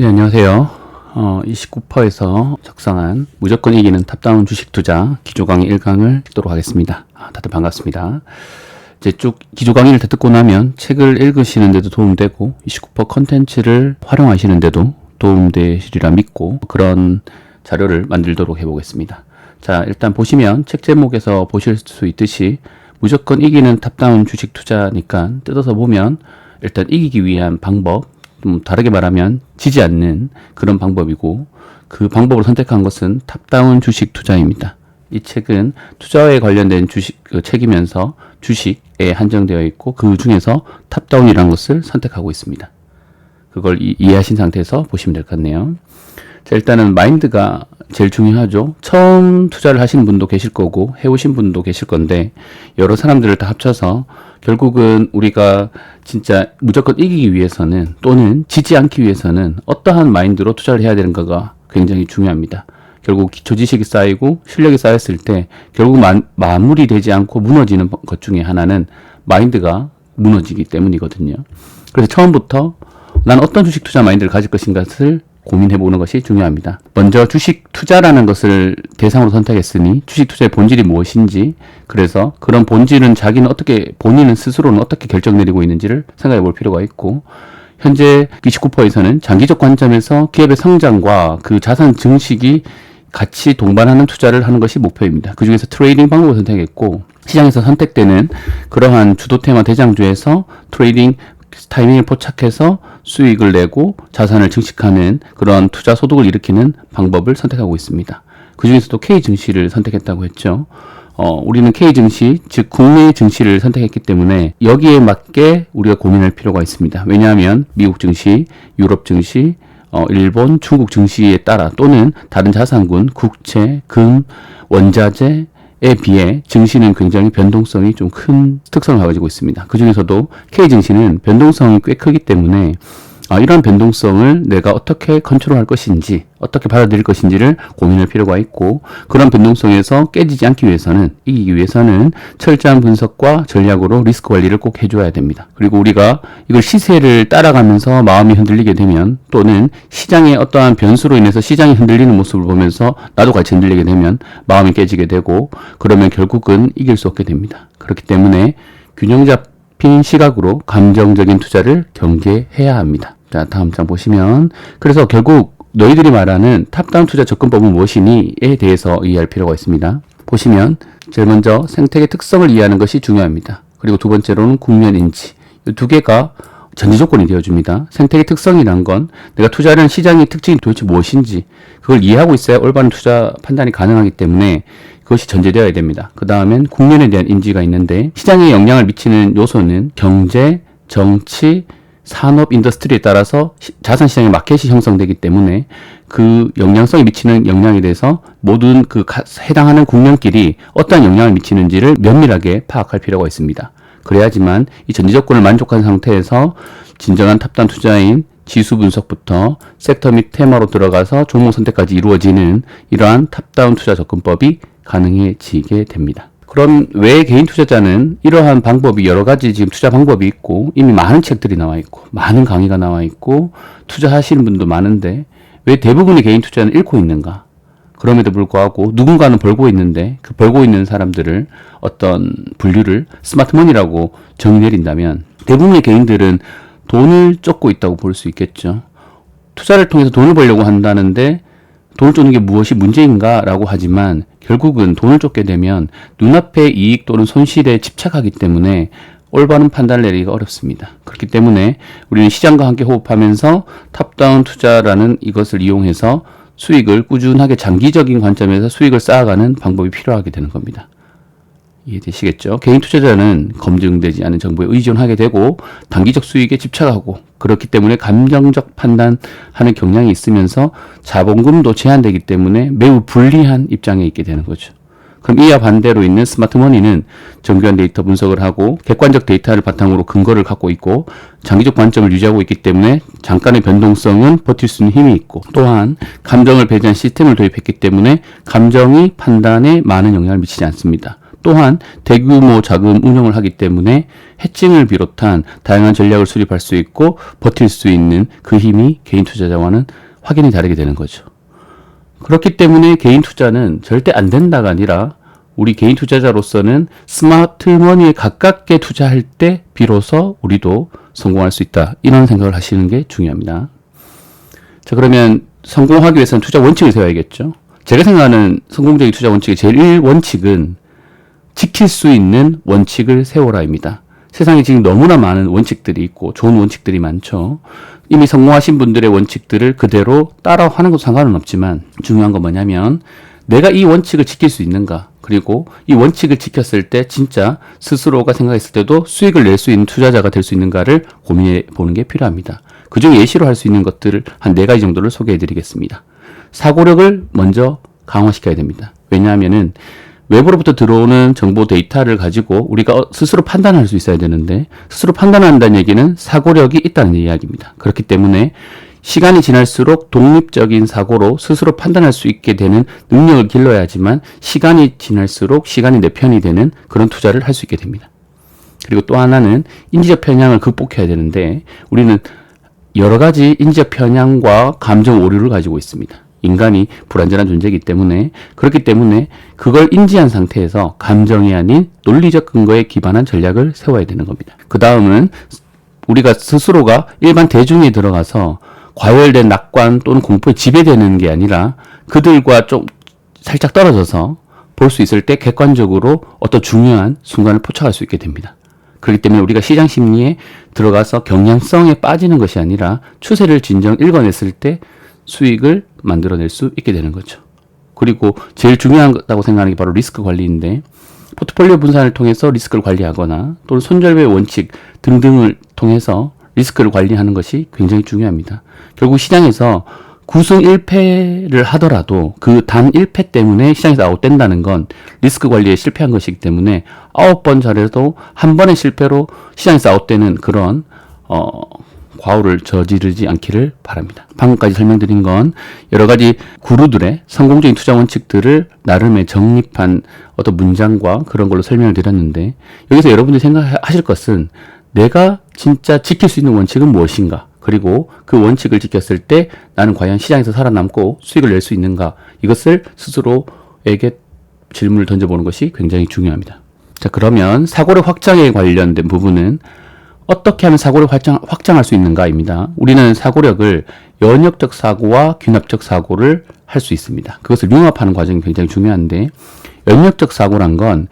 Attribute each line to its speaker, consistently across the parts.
Speaker 1: 네, 안녕하세요. 어, 29%에서 작성한 무조건 이기는 탑다운 주식 투자 기조 강의 1강을 듣도록 하겠습니다. 아, 다들 반갑습니다. 이제 쭉 기조 강의를 다 듣고 나면 책을 읽으시는데도 도움되고 29% 컨텐츠를 활용하시는데도 도움되시리라 믿고 그런 자료를 만들도록 해보겠습니다. 자, 일단 보시면 책 제목에서 보실 수 있듯이 무조건 이기는 탑다운 주식 투자니까 뜯어서 보면 일단 이기기 위한 방법, 좀 다르게 말하면 지지 않는 그런 방법이고 그 방법을 선택한 것은 탑다운 주식 투자입니다. 이 책은 투자에 관련된 주식 그 책이면서 주식에 한정되어 있고 그 중에서 탑다운이라는 것을 선택하고 있습니다. 그걸 이, 이해하신 상태에서 보시면 될 것 같네요. 자, 일단은 마인드가 제일 중요하죠. 처음 투자를 하신 분도 계실 거고 해오신 분도 계실 건데 여러 사람들을 다 합쳐서 결국은 우리가 진짜 무조건 이기기 위해서는 또는 지지 않기 위해서는 어떠한 마인드로 투자를 해야 되는가가 굉장히 중요합니다. 결국 기초 지식이 쌓이고 실력이 쌓였을 때 결국 마, 마무리되지 않고 무너지는 것 중에 하나는 마인드가 무너지기 때문이거든요. 그래서 처음부터 난 어떤 주식 투자 마인드를 가질 것인가를 고민해 보는 것이 중요합니다. 먼저 주식 투자라는 것을 대상으로 선택했으니 주식 투자의 본질이 무엇인지 그래서 그런 본질은 자기는 어떻게 본인은 스스로는 어떻게 결정 내리고 있는지를 생각해 볼 필요가 있고 현재 29%에서는 장기적 관점에서 기업의 성장과 그 자산 증식이 같이 동반하는 투자를 하는 것이 목표입니다. 그 중에서 트레이딩 방법을 선택했고 시장에서 선택되는 그러한 주도 테마 대장주에서 트레이딩 타이밍을 포착해서 수익을 내고 자산을 증식하는 그런 투자 소득을 일으키는 방법을 선택하고 있습니다. 그 중에서도 K 증시를 선택했다고 했죠. 어, 우리는 K 증시, 즉 국내 증시를 선택했기 때문에 여기에 맞게 우리가 고민할 필요가 있습니다. 왜냐하면 미국 증시, 유럽 증시, 어, 일본, 중국 증시에 따라 또는 다른 자산군, 국채, 금, 원자재, 에 비해 증시는 굉장히 변동성이 좀 큰 특성을 가지고 있습니다. 그 중에서도 K 증시는 변동성이 꽤 크기 때문에 아, 이러한 변동성을 내가 어떻게 컨트롤할 것인지, 어떻게 받아들일 것인지를 고민할 필요가 있고, 그런 변동성에서 깨지지 않기 위해서는, 이기기 위해서는 철저한 분석과 전략으로 리스크 관리를 꼭 해줘야 됩니다. 그리고 우리가 이걸 시세를 따라가면서 마음이 흔들리게 되면, 또는 시장의 어떠한 변수로 인해서 시장이 흔들리는 모습을 보면서 나도 같이 흔들리게 되면 마음이 깨지게 되고, 그러면 결국은 이길 수 없게 됩니다. 그렇기 때문에 균형 잡힌 시각으로 감정적인 투자를 경계해야 합니다. 자, 다음 장 보시면 그래서 결국 너희들이 말하는 탑다운 투자 접근법은 무엇이니에 대해서 이해할 필요가 있습니다. 보시면 제일 먼저 생태계 특성을 이해하는 것이 중요합니다. 그리고 두 번째로는 국면 인지. 이 두 개가 전제 조건이 되어줍니다. 생태계 특성이란 건 내가 투자하는 시장의 특징이 도대체 무엇인지 그걸 이해하고 있어야 올바른 투자 판단이 가능하기 때문에 그것이 전제되어야 됩니다. 그 다음엔 국면에 대한 인지가 있는데 시장에 영향을 미치는 요소는 경제, 정치, 산업 인더스트리에 따라서 시, 자산 시장의 마켓이 형성되기 때문에 그 영향성이 미치는 영향에 대해서 모든 그 가, 해당하는 국면끼리 어떠한 영향을 미치는지를 면밀하게 파악할 필요가 있습니다. 그래야지만 이 전제 조건을 만족한 상태에서 진정한 탑단 투자인 지수 분석부터 섹터 및 테마로 들어가서 종목 선택까지 이루어지는 이러한 탑다운 투자 접근법이 가능해지게 됩니다. 그럼 왜 개인 투자자는 이러한 방법이 여러 가지 지금 투자 방법이 있고 이미 많은 책들이 나와 있고 많은 강의가 나와 있고 투자하시는 분도 많은데 왜 대부분의 개인 투자는 잃고 있는가? 그럼에도 불구하고 누군가는 벌고 있는데 그 벌고 있는 사람들을 어떤 분류를 스마트머니라고 정의 내린다면 대부분의 개인들은 돈을 쫓고 있다고 볼 수 있겠죠. 투자를 통해서 돈을 벌려고 한다는데 돈을 쫓는 게 무엇이 문제인가라고 하지만 결국은 돈을 쫓게 되면 눈앞의 이익 또는 손실에 집착하기 때문에 올바른 판단을 내리기가 어렵습니다. 그렇기 때문에 우리는 시장과 함께 호흡하면서 탑다운 투자라는 이것을 이용해서 수익을 꾸준하게 장기적인 관점에서 수익을 쌓아가는 방법이 필요하게 되는 겁니다. 이해되시겠죠? 개인 투자자는 검증되지 않은 정보에 의존하게 되고 단기적 수익에 집착하고 그렇기 때문에 감정적 판단하는 경향이 있으면서 자본금도 제한되기 때문에 매우 불리한 입장에 있게 되는 거죠. 그럼 이와 반대로 있는 스마트머니는 정교한 데이터 분석을 하고 객관적 데이터를 바탕으로 근거를 갖고 있고 장기적 관점을 유지하고 있기 때문에 잠깐의 변동성은 버틸 수 있는 힘이 있고 또한 감정을 배제한 시스템을 도입했기 때문에 감정이 판단에 많은 영향을 미치지 않습니다. 또한 대규모 자금 운용을 하기 때문에 해칭을 비롯한 다양한 전략을 수립할 수 있고 버틸 수 있는 그 힘이 개인 투자자와는 확연히 다르게 되는 거죠. 그렇기 때문에 개인 투자는 절대 안 된다가 아니라 우리 개인 투자자로서는 스마트 머니에 가깝게 투자할 때 비로소 우리도 성공할 수 있다. 이런 생각을 하시는 게 중요합니다. 자, 그러면 성공하기 위해서는 투자 원칙을 세워야겠죠. 제가 생각하는 성공적인 투자 원칙의 제일 1원칙은 지킬 수 있는 원칙을 세워라입니다. 세상에 지금 너무나 많은 원칙들이 있고 좋은 원칙들이 많죠. 이미 성공하신 분들의 원칙들을 그대로 따라하는 것도 상관은 없지만 중요한 건 뭐냐면 내가 이 원칙을 지킬 수 있는가 그리고 이 원칙을 지켰을 때 진짜 스스로가 생각했을 때도 수익을 낼 수 있는 투자자가 될 수 있는가를 고민해 보는 게 필요합니다. 그중 예시로 할 수 있는 것들을 한 네 가지 정도를 소개해 드리겠습니다. 사고력을 먼저 강화시켜야 됩니다. 왜냐하면은 외부로부터 들어오는 정보 데이터를 가지고 우리가 어, 스스로 판단할 수 있어야 되는데 스스로 판단한다는 얘기는 사고력이 있다는 이야기입니다. 그렇기 때문에 시간이 지날수록 독립적인 사고로 스스로 판단할 수 있게 되는 능력을 길러야지만 시간이 지날수록 시간이 내 편이 되는 그런 투자를 할 수 있게 됩니다. 그리고 또 하나는 인지적 편향을 극복해야 되는데 우리는 여러 가지 인지적 편향과 감정 오류를 가지고 있습니다. 인간이 불완전한 존재이기 때문에 그렇기 때문에 그걸 인지한 상태에서 감정이 아닌 논리적 근거에 기반한 전략을 세워야 되는 겁니다. 그 다음은 우리가 스스로가 일반 대중에 들어가서 과열된 낙관 또는 공포에 지배되는 게 아니라 그들과 좀 살짝 떨어져서 볼 수 있을 때 객관적으로 어떤 중요한 순간을 포착할 수 있게 됩니다. 그렇기 때문에 우리가 시장 심리에 들어가서 경향성에 빠지는 것이 아니라 추세를 진정 읽어냈을 때 수익을 만들어낼 수 있게 되는 거죠. 그리고 제일 중요하다고 생각하는 게 바로 리스크 관리인데 포트폴리오 분산을 통해서 리스크를 관리하거나 또는 손절배 원칙 등등을 통해서 리스크를 관리하는 것이 굉장히 중요합니다. 결국 시장에서 9승 1패를 하더라도 그 단 1패 때문에 시장에서 아웃된다는 건 리스크 관리에 실패한 것이기 때문에 9번 잘해도 한 번의 실패로 시장에서 아웃되는 그런 어 과오를 저지르지 않기를 바랍니다. 방금까지 설명드린 건 여러 가지 구루들의 성공적인 투자 원칙들을 나름의 정립한 어떤 문장과 그런 걸로 설명을 드렸는데 여기서 여러분들이 생각하실 것은 내가 진짜 지킬 수 있는 원칙은 무엇인가? 그리고 그 원칙을 지켰을 때 나는 과연 시장에서 살아남고 수익을 낼 수 있는가? 이것을 스스로에게 질문을 던져보는 것이 굉장히 중요합니다. 자, 그러면 사고력 확장에 관련된 부분은 어떻게 하면 사고를 확장, 확장 할 수 있는가입니다. 우리는 사고력을 연역적 사고와 귀납적 사고를 할 수 있습니다. 그것을 융합하는 과정이 굉장히 중요한데 연역적 사고란 건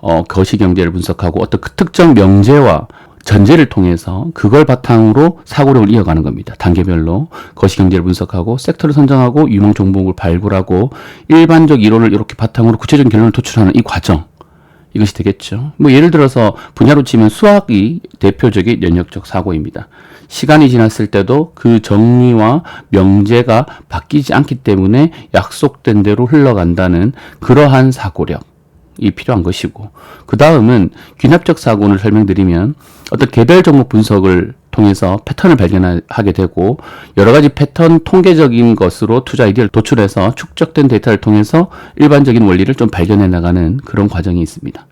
Speaker 1: 어, 거시 경제를 분석하고 어떤 그 특정 명제와 전제를 통해서 그걸 바탕으로 사고력을 이어가는 겁니다. 단계별로 거시 경제를 분석하고 섹터를 선정하고 유망 종목을 발굴하고 일반적 이론을 이렇게 바탕으로 구체적인 결론을 도출하는 이 과정 이것이 되겠죠. 뭐 예를 들어서 분야로 치면 수학이 대표적인 연역적 사고입니다. 시간이 지났을 때도 그 정리와 명제가 바뀌지 않기 때문에 약속된 대로 흘러간다는 그러한 사고력. 이 필요한 것이고 그 다음은 귀납적 사고를 설명드리면 어떤 개별 종목 분석을 통해서 패턴을 발견하게 되고 여러 가지 패턴 통계적인 것으로 투자 아이디어를 도출해서 축적된 데이터를 통해서 일반적인 원리를 좀 발견해 나가는 그런 과정이 있습니다.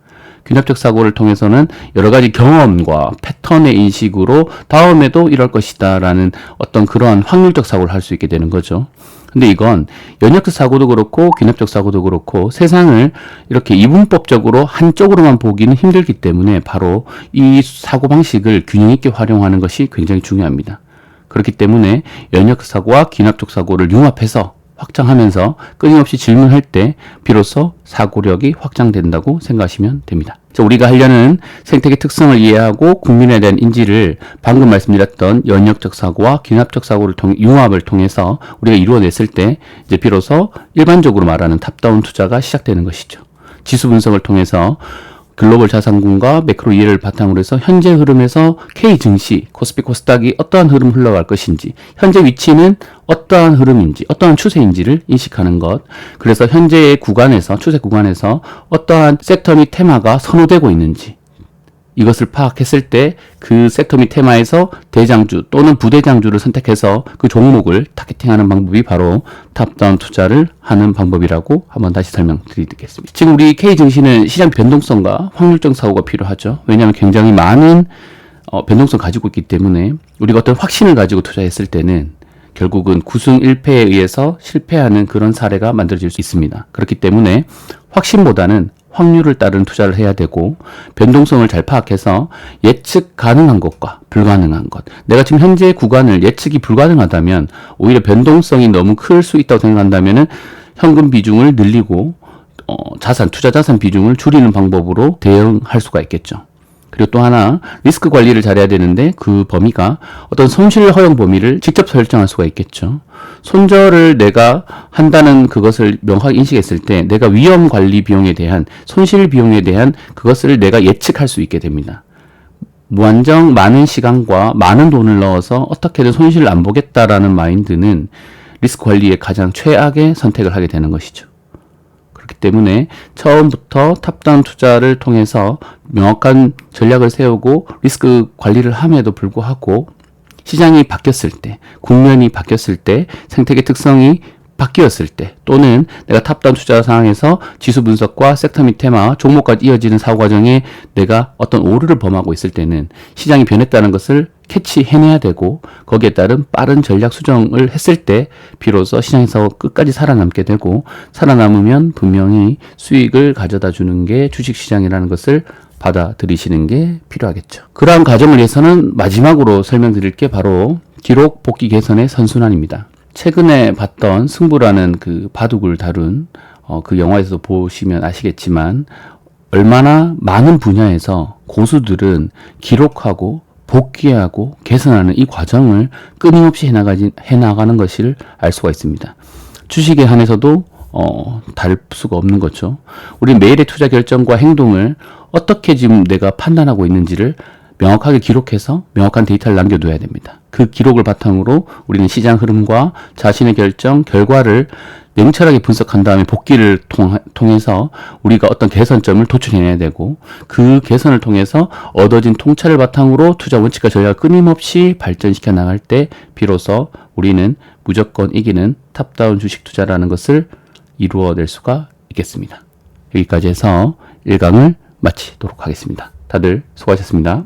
Speaker 1: 귀납적 사고를 통해서는 여러 가지 경험과 패턴의 인식으로 다음에도 이럴 것이다라는 어떤 그러한 확률적 사고를 할 수 있게 되는 거죠. 근데 이건 연역적 사고도 그렇고 귀납적 사고도 그렇고 세상을 이렇게 이분법적으로 한쪽으로만 보기는 힘들기 때문에 바로 이 사고 방식을 균형 있게 활용하는 것이 굉장히 중요합니다. 그렇기 때문에 연역 사고와 귀납적 사고를 융합해서 확장하면서 끊임없이 질문할 때 비로소 사고력이 확장된다고 생각하시면 됩니다. 자, 우리가 하려는 생태계 특성을 이해하고 국민에 대한 인지를 방금 말씀드렸던 연역적 사고와 기납적 사고를 통해 융합을 통해서 우리가 이루어냈을 때 이제 비로소 일반적으로 말하는 탑다운 투자가 시작되는 것이죠. 지수 분석을 통해서 글로벌 자산군과 매크로 이해를 바탕으로 해서 현재 흐름에서 K 증시, 코스피 코스닥이 어떠한 흐름 흘러갈 것인지, 현재 위치는 어떠한 흐름인지, 어떠한 추세인지를 인식하는 것. 그래서 현재의 구간에서 추세 구간에서 어떠한 섹터 및 테마가 선호되고 있는지, 이것을 파악했을 때 그 섹터 및 테마에서 대장주 또는 부대장주를 선택해서 그 종목을 타겟팅하는 방법이 바로 탑다운 투자를 하는 방법이라고 한번 다시 설명드리겠습니다. 지금 우리 K 증시는 시장 변동성과 확률적 사고가 필요하죠. 왜냐하면 굉장히 많은 어, 변동성 가지고 있기 때문에 우리가 어떤 확신을 가지고 투자했을 때는 결국은 구승 1패에 의해서 실패하는 그런 사례가 만들어질 수 있습니다. 그렇기 때문에 확신보다는 확률을 따른 투자를 해야 되고 변동성을 잘 파악해서 예측 가능한 것과 불가능한 것. 내가 지금 현재 구간을 예측이 불가능하다면 오히려 변동성이 너무 클 수 있다고 생각한다면은 현금 비중을 늘리고 어, 자산 투자 자산 비중을 줄이는 방법으로 대응할 수가 있겠죠. 그리고 또 하나 리스크 관리를 잘해야 되는데 그 범위가 어떤 손실 허용 범위를 직접 설정할 수가 있겠죠. 손절을 내가 한다는 그것을 명확히 인식했을 때 내가 위험 관리 비용에 대한 손실 비용에 대한 그것을 내가 예측할 수 있게 됩니다. 무한정 많은 시간과 많은 돈을 넣어서 어떻게든 손실을 안 보겠다라는 마인드는 리스크 관리의 가장 최악의 선택을 하게 되는 것이죠. 때문에 처음부터 탑다운 투자를 통해서 명확한 전략을 세우고 리스크 관리를 함에도 불구하고 시장이 바뀌었을 때, 국면이 바뀌었을 때, 생태계 특성이 바뀌었을 때, 또는 내가 탑다운 투자 상황에서 지수 분석과 섹터 및 테마, 종목까지 이어지는 사고 과정에 내가 어떤 오류를 범하고 있을 때는 시장이 변했다는 것을 캐치해내야 되고 거기에 따른 빠른 전략 수정을 했을 때 비로소 시장에서 끝까지 살아남게 되고 살아남으면 분명히 수익을 가져다 주는 게 주식시장이라는 것을 받아들이시는 게 필요하겠죠. 그러한 과정을 위해서는 마지막으로 설명드릴 게 바로 기록 복귀 개선의 선순환입니다. 최근에 봤던 승부라는 그 바둑을 다룬 어, 그 영화에서 보시면 아시겠지만 얼마나 많은 분야에서 고수들은 기록하고 복귀하고 개선하는 이 과정을 끊임없이 해나가지, 해나가는 것을 알 수가 있습니다. 주식에 한해서도 어, 다를 수가 없는 거죠. 우리 매일의 투자 결정과 행동을 어떻게 지금 내가 판단하고 있는지를 명확하게 기록해서 명확한 데이터를 남겨둬야 됩니다. 그 기록을 바탕으로 우리는 시장 흐름과 자신의 결정, 결과를 냉철하게 분석한 다음에 복귀를 통, 통해서 우리가 어떤 개선점을 도출해내야 되고 그 개선을 통해서 얻어진 통찰을 바탕으로 투자 원칙과 전략을 끊임없이 발전시켜 나갈 때 비로소 우리는 무조건 이기는 탑다운 주식 투자라는 것을 이루어낼 수가 있겠습니다. 여기까지 해서 1강을 마치도록 하겠습니다. 다들 수고하셨습니다.